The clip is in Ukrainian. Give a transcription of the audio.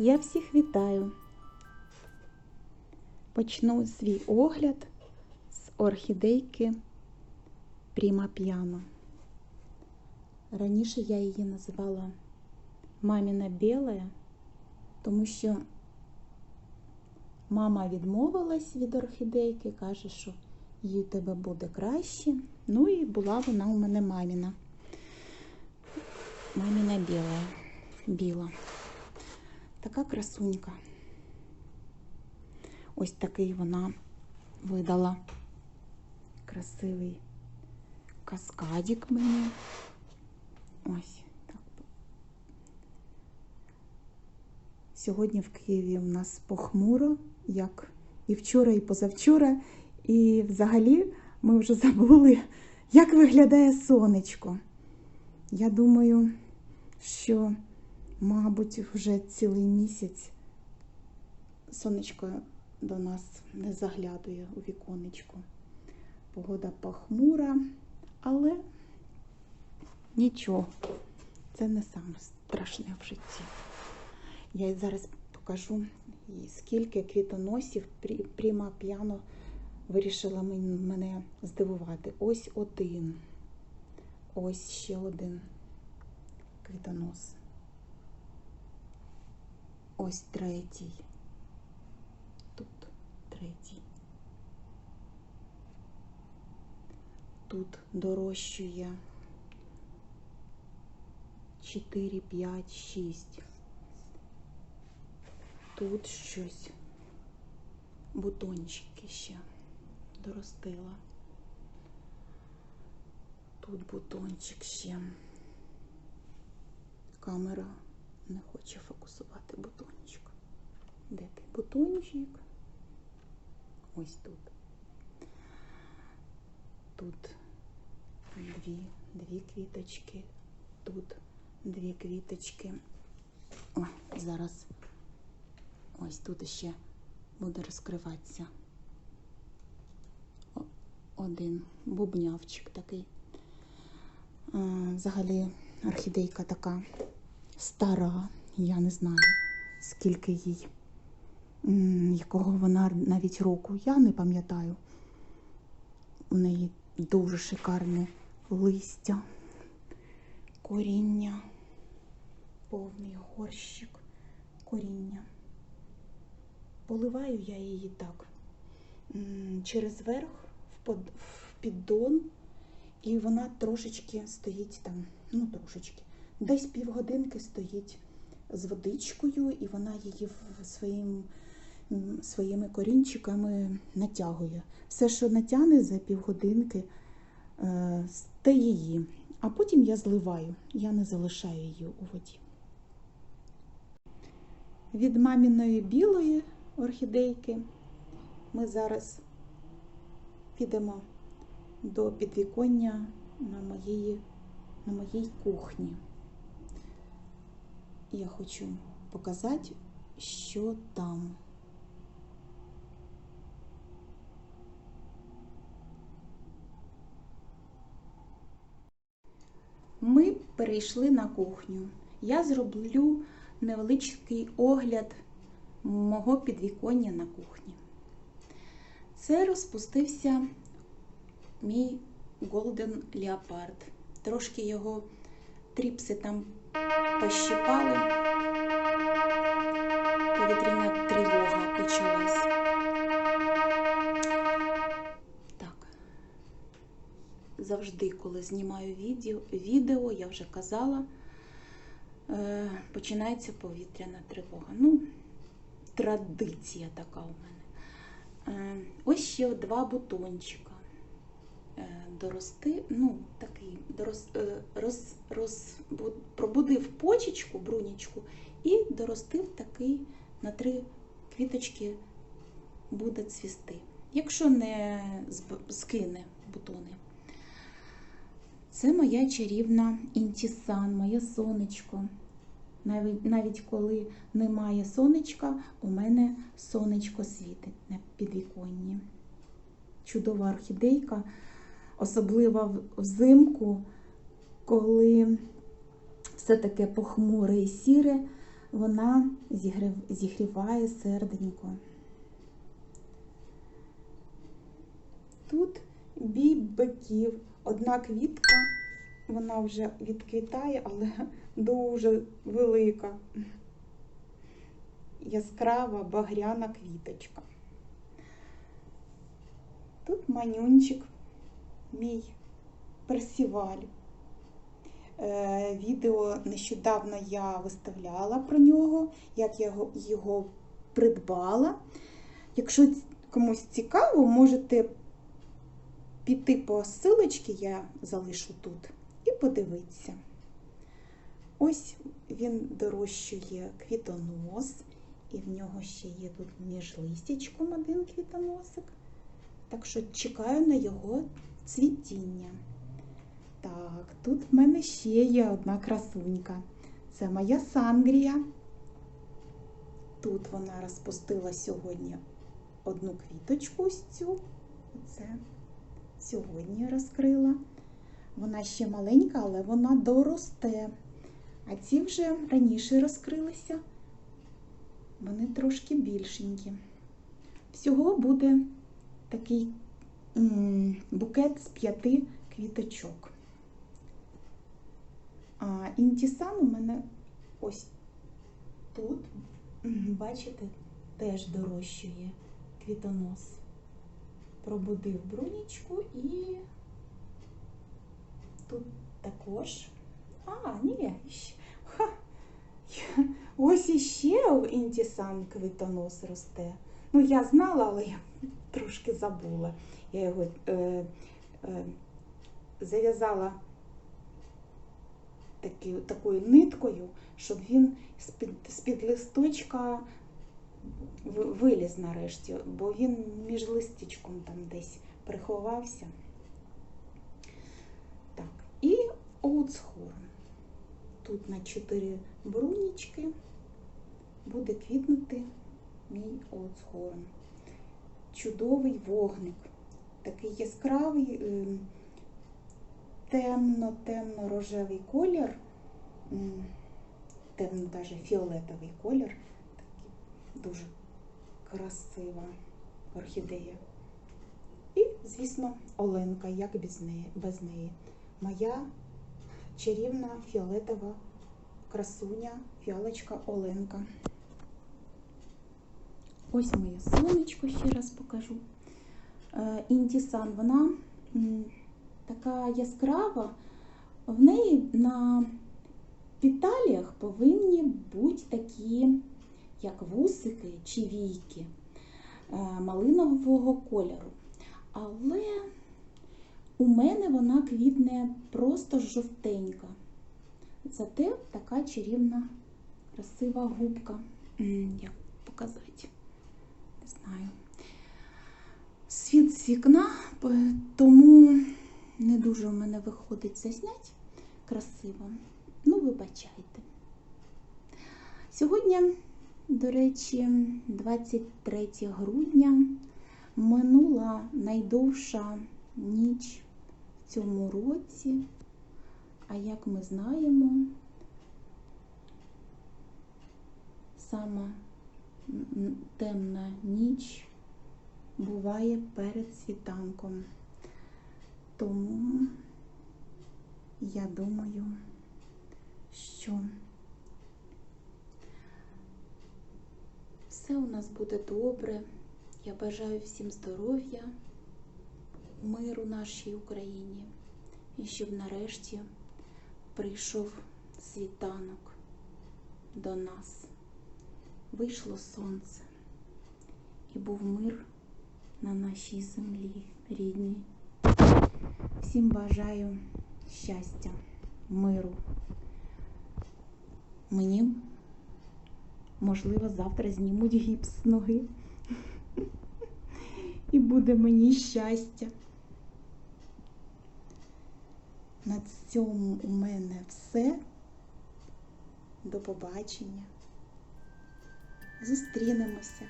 Я всіх вітаю. Почну свій огляд з орхідейки Пріма П'яно. Раніше я її називала Маміна Біла, тому що мама відмовилась від орхідейки, каже, що їй тебе буде краще. Ну і була вона у мене маміна. Маміна біла. Біла. Така красунька. Ось такий вона видала красивий каскадик мені. Ось. Сьогодні в Києві у нас похмуро, як і вчора, і позавчора. І взагалі ми вже забули, як виглядає сонечко. Я думаю, що, мабуть, вже цілий місяць сонечко до нас не заглядує у віконечко. Погода похмура, але нічого, це не саме страшне в житті. Я зараз покажу, скільки квітоносів Пріма П'яно вирішила мене здивувати. Ось один. Ось ще один квітонос. Ось третій. Тут третій. Тут дорощує 4, 5, 6. Тут щось бутончики ще доростила. Тут бутончик ще. Камера не хоче фокусувати бутончик. Де ти бутончик? Ось тут. Тут дві, дві квіточки, тут дві квіточки. О, зараз ось тут ще буде розкриватися один бубнявчик такий. Взагалі орхідейка така стара, я не знаю, скільки їй, якого вона навіть року, я не пам'ятаю. У неї дуже шикарне листя, коріння, повний горщик коріння. Поливаю я її так через верх в піддон, і вона трошечки стоїть там, ну трошечки, десь півгодинки стоїть з водичкою, і вона її своїм, своїми корінчиками натягує. Все, що натягне за півгодинки, те її. А потім я зливаю, я не залишаю її у воді. Від маміної білої орхідейки ми зараз підемо до підвіконня на моїй, на моїй кухні. Я хочу показати, що там. Ми перейшли на кухню. Я зроблю невеличкий огляд мого підвіконня на кухні. Це розпустився мій Golden Leopard. Трошки його тріпси там пощипали. Повітряна тривога почалась. Так. Завжди, коли знімаю відео, я вже казала, е, починається повітряна тривога. Ну, традиція така у мене. Е, Ось ще два бутончика. Е, Дорости, ну, такий, дорос, е, роз, роз, пробудив почечку, брунічку, і доростив такий на три квіточки буде цвісти. Якщо не скине бутони. Це моя чарівна інтісан, моє сонечко. Навіть, навіть коли немає сонечка, у мене сонечко світить на підвіконні. Чудова орхідейка, особливо взимку, коли все таке похмуре і сіре, вона зігріває серденько. Тут бібеків. Одна квітка, вона вже відквітає, але дуже велика. Яскрава багряна квіточка. Тут манюнчик, мій персіваль. Е, відео нещодавно я виставляла про нього, як я його, придбала. Якщо комусь цікаво, можете піти по ссилочці, я залишу тут, і подивитися. Ось він дорощує квітонос, і в нього ще є тут між листячком один квітоносик. Так що чекаю на його цвітіння. Так, тут в мене ще є одна красунька. Це моя сангрія. Тут вона розпустила сьогодні одну квіточку ось цю. Оце сьогодні розкрила. Вона ще маленька, але вона доросте. А ці вже раніше розкрилися. Вони трошки більшенькі. Всього буде такий букет з п'яти квіточок. А інтісан у мене ось тут, бачите, теж дорощує квітонос. Пробудив брунічку і тут також. А, ні, ха, ось іще інтісан квітонос росте. Ну, я знала, але я трошки забула. Я його е, е, зав'язала такі, такою ниткою, щоб він з-під, з-під листочка виліз нарешті, бо він між листячком там десь приховався. Так, і оуцхорн. Тут на чотири брунічки буде квітнути мій оуцхорн. Чудовий вогник. Такий яскравий, ем, темно-темно-рожевий колір, темно даже фіолетовий колір. Дуже красива орхідея. І, звісно, Оленка, як без неї, без неї. Моя чарівна фіолетова красуня, фіалочка Оленка. Ось моє сонечко, ще раз покажу. Е, Інтісан, вона така яскрава, в неї на піталіях повинні бути такі, як вусики чи війки е, малинового кольору. Але у мене вона квітне просто жовтенька. Зате така чарівна, красива губка. Як показати? Знаю. Світ з вікна, тому не дуже в мене виходить заснять красиво. Ну, вибачайте. Сьогодні, до речі, 23 грудня минула найдовша ніч в цьому році. А як ми знаємо, сама м, темна ніч буває перед світанком. Тому я думаю, що все у нас буде добре. Я бажаю всім здоров'я, миру нашій Україні і щоб нарешті прийшов світанок до нас. Вийшло сонце і був мир на нашій землі рідній. Всім бажаю щастя, миру. Мені, можливо, завтра знімуть гіпс з ноги. І буде мені щастя. На цьому у мене все. До побачення. Зустрінемося.